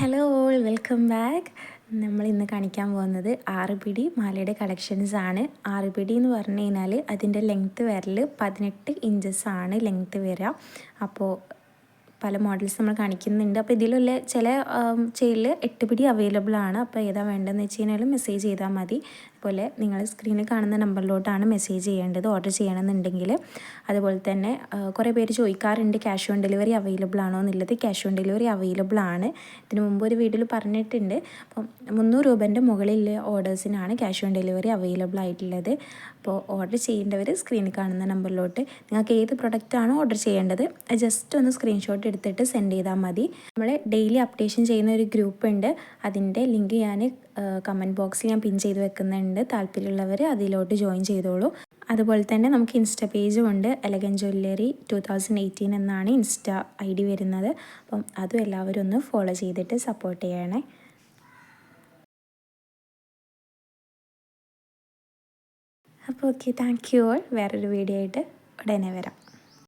Hello all welcome back നമ്മൾ ഇന്ന് കാണിക്കാൻ പോകുന്നത് ആറ് പിടി മാലയുടെ കളക്ഷൻസ് ആണ്. ആറ് പിടി എന്ന് പറഞ്ഞു കഴിഞ്ഞാൽ അതിന്റെ ലെങ്ത്ത് വരൽ പതിനെട്ട് ഇഞ്ചസ് ആണ് ലെങ്ത്ത് വരിക. അപ്പോൾ പല മോഡൽസ് നമ്മൾ കാണിക്കുന്നുണ്ട്. അപ്പോൾ ഇതിലുള്ള ചില ചെയിലിൽ എട്ട് പിടി അവൈലബിൾ ആണ്. അപ്പോൾ ഏതാ വേണ്ടതെന്ന് വെച്ച് കഴിഞ്ഞാൽ മെസ്സേജ് ചെയ്താൽ മതി. അതുപോലെ നിങ്ങൾ സ്ക്രീനിൽ കാണുന്ന നമ്പറിലോട്ടാണ് മെസ്സേജ് ചെയ്യേണ്ടത്. ഓർഡർ ചെയ്യണമെന്നുണ്ടെങ്കിൽ അതുപോലെ തന്നെ കുറേ പേര് ചോദിക്കാറുണ്ട് ക്യാഷ് ഓൺ ഡെലിവറി അവൈലബിൾ ആണോ എന്നുള്ളത്. ക്യാഷ് ഓൺ ഡെലിവറി അവൈലബിൾ ആണ്. ഇതിന് മുമ്പ് ഒരു വീഡിയോയിൽ പറഞ്ഞിട്ടുണ്ട്. അപ്പം മുന്നൂറ് രൂപേന്റെ മുകളിലെ ഓർഡേഴ്സിനാണ് ക്യാഷ് ഓൺ ഡെലിവറി അവൈലബിൾ ആയിട്ടുള്ളത്. അപ്പോൾ ഓർഡർ ചെയ്യേണ്ടവർ സ്ക്രീനിൽ കാണുന്ന നമ്പറിലോട്ട് നിങ്ങൾക്ക് ഏത് പ്രൊഡക്റ്റാണോ ഓർഡർ ചെയ്യേണ്ടത് ജസ്റ്റ് ഒന്ന് സ്ക്രീൻഷോട്ട് എടുത്തിട്ട് സെൻഡ് ചെയ്താൽ മതി. നമ്മൾ ഡെയിലി അപ്ഡേഷൻ ചെയ്യുന്ന ഒരു ഗ്രൂപ്പ് ഉണ്ട്. അതിന്റെ ലിങ്ക് ഞാൻ കമന്റ് ബോക്സിൽ ഞാൻ പിൻ ചെയ്ത് വെക്കുന്നുണ്ട്. താല്പര്യമുള്ളവർ അതിലോട്ട് ജോയിൻ ചെയ്തോളൂ. അതുപോലെ തന്നെ നമുക്ക് ഇൻസ്റ്റ പേജും ഉണ്ട്. Elegant jewellery two thousand eighteen എന്നാണ് ഇൻസ്റ്റ ഐ ഡി വരുന്നത്. അപ്പം അതും എല്ലാവരും ഒന്ന് ഫോളോ ചെയ്തിട്ട് സപ്പോർട്ട് ചെയ്യണേ. അപ്പോൾ ഓക്കെ താങ്ക് യു ഓൾ വേറൊരു വീഡിയോ ആയിട്ട് ഉടനെ വരാം.